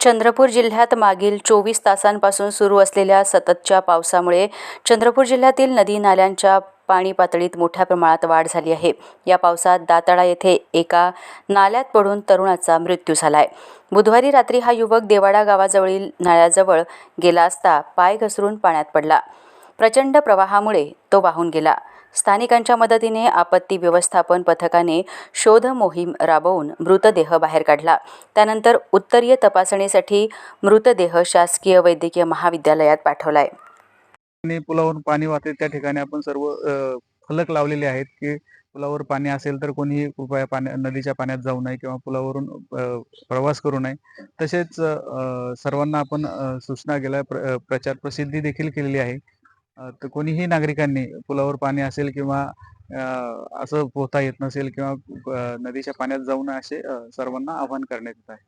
चंद्रपूर जिल्ह्यात मागील चोवीस तासांपासून सुरू असलेल्या सततच्या पावसामुळे चंद्रपूर जिल्ह्यातील नदी नाल्यांच्या पाणी पातळीत मोठ्या प्रमाणात वाढ झाली आहे. या पावसात दाताळा येथे एका नाल्यात पडून तरुणाचा मृत्यू झाला आहे बुधवारी रात्री हा युवक देवाडा गावाजवळील नाल्याजवळ गेला असता पाय घसरून पाण्यात पडला. प्रचंड प्रवाहामुळे तो वाहून गेला. स्थानिकांच्या मदतीने आपत्ती व्यवस्थापन पथकाने शोध मोहीम राबवून मृतदेह बाहेर काढला. त्यानंतर उत्तरीय तपासणीसाठी मृतदेह शासकीय वैद्यकीय महाविद्यालयात पाठवलाय. पुलावरून पाणी वाहते त्या ठिकाणी आपण सर्व फलक लावलेले आहेत की पुलावर पाणी असेल तर कोणीही कृपया पाण्या नदीच्या पाण्यात जाऊ नये किंवा पुलावरून प्रवास करू नये. तसेच सर्वांना आपण सूचना केल्या प्र प्रचार प्रसिद्धी देखील केलेली आहे. तर कोणीही नागरिकांनी पुलावर पाणी असेल किंवा असं पोहता येत नसेल किंवा नदीच्या पाण्यात जाऊ नये असे सर्वांना आवाहन करण्यात येत आहे.